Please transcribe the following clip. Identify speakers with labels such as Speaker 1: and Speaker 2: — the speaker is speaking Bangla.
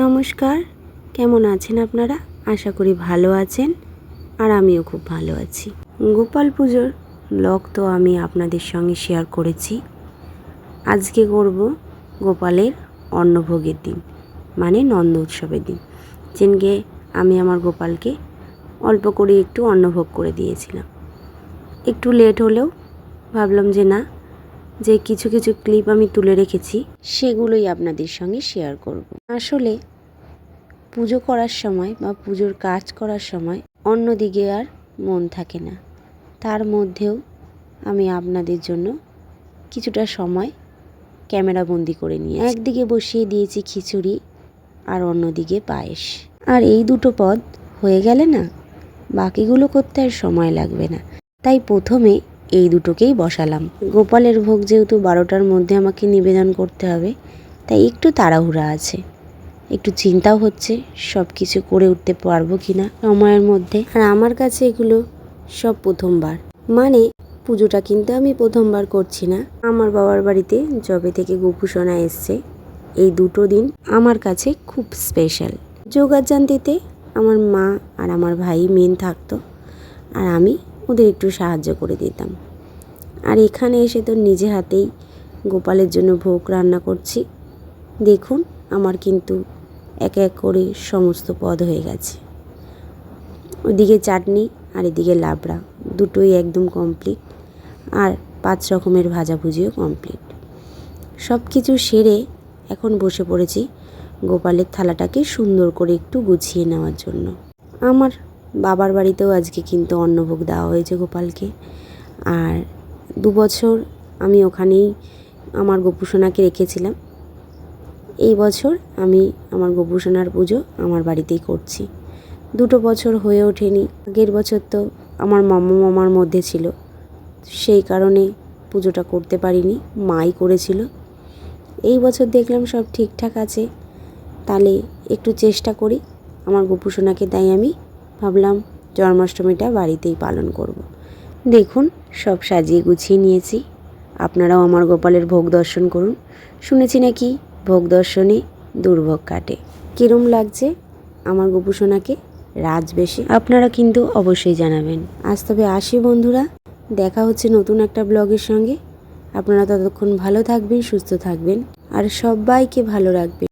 Speaker 1: নমস্কার। কেমন আছেন আপনারা? আশা করি ভালো আছেন আর আমিও খুব ভালো আছি। গোপাল পুজোর ব্লগ তো আমি আপনাদের সঙ্গে শেয়ার করেছি। আজকে করব গোপালের অন্নভোগের দিন মানে নন্দ উৎসবের দিন। যেনকে আমি আমার গোপালকে অল্প করে একটু অন্নভোগ করে দিয়েছিলাম। একটু লেট হলেও ভাবলাম যে না যে কিছু কিছু ক্লিপ আমি তুলে রেখেছি, সেগুলোই আপনাদের সঙ্গে শেয়ার করব। আসলে পুজো করার সময় বা পুজোর কাজ করার সময় অন্যদিকে আর মন থাকে না। তার মধ্যেও আমি আপনাদের জন্য কিছুটা সময় ক্যামেরা বন্দি করে নিয়ে একদিকে বসিয়ে দিয়েছি খিচুড়ি আর অন্যদিকে পায়েস। আর এই দুটো পদ হয়ে গেলে না, বাকিগুলো করতে আর সময় লাগবে না। তাই প্রথমে এই দুটোকেই বসালাম। গোপালের ভোগ যেহেতু বারোটার মধ্যে আমাকে নিবেদন করতে হবে, তাই একটু তাড়াহুড়া আছে। একটু চিন্তাও হচ্ছে সব কিছু করে উঠতে পারব কি না সময়ের মধ্যে। আর আমার কাছে এগুলো সব প্রথমবার। মানে পুজোটা কিন্তু আমি প্রথমবার করছি না। আমার বাবার বাড়িতে জবে থেকে গোপুসোনা এসছে, এই দুটো দিন আমার কাছে খুব স্পেশাল যোগাযান্তিতে আমার মা আর আমার ভাই মেন থাকতো, আর আমি ওদের একটু সাহায্য করে দিতাম। আর এখানে এসে তো নিজে হাতেই গোপালের জন্য ভোগ রান্না করছি। দেখুন, আমার কিন্তু এক এক করে সমস্ত পদ হয়ে গেছে। ওইদিকে চাটনি আর এদিকে লাবড়া, দুটোই একদম কমপ্লিট আর পাঁচ রকমের ভাজাভুজিও কমপ্লিট সব কিছু সেরে এখন বসে পড়েছি গোপালের থালাটাকে সুন্দর করে একটু গুছিয়ে নেওয়ার জন্য। আমার বাবার বাড়িতেও আজকে কিন্তু অন্নভোগ দেওয়া হয়েছে গোপালকে। আর দু বছর আমি ওখানেই আমার গোপুসোনাকে রেখেছিলাম। এই বছর আমি আমার গোপুসোনার পুজো আমার বাড়িতেই করছি। দুটো বছর হয়ে ওঠেনি। আগের বছর তো আমার মামা মামার মধ্যে ছিল। সেই কারণে পুজোটা করতে পারিনি, মাই করেছিল। এই বছর দেখলাম সব ঠিকঠাক আছে। তাহলে একটু চেষ্টা করি। আমার গোপুসোনাকে তাই আমি। ভাবলাম জন্মাষ্টমীটা বাড়িতেই পালন করব। দেখুন, সব সাজিয়ে গুছিয়ে নিয়েছি। আপনারাও আমার গোপালের ভোগ দর্শন করুন। শুনেছি নাকি ভোগ দর্শনে দুর্ভোগ কাটে। কিরম লাগছে আমার গোপুসোনাকে রাজ বেশি। আপনারা কিন্তু অবশ্যই জানাবেন। আজ তবে আসি বন্ধুরা, দেখা হচ্ছে নতুন একটা ব্লগের সঙ্গে। আপনারা ততক্ষণ ভালো থাকবেন, সুস্থ থাকবেন, আর সবাইকে ভালো রাখবেন।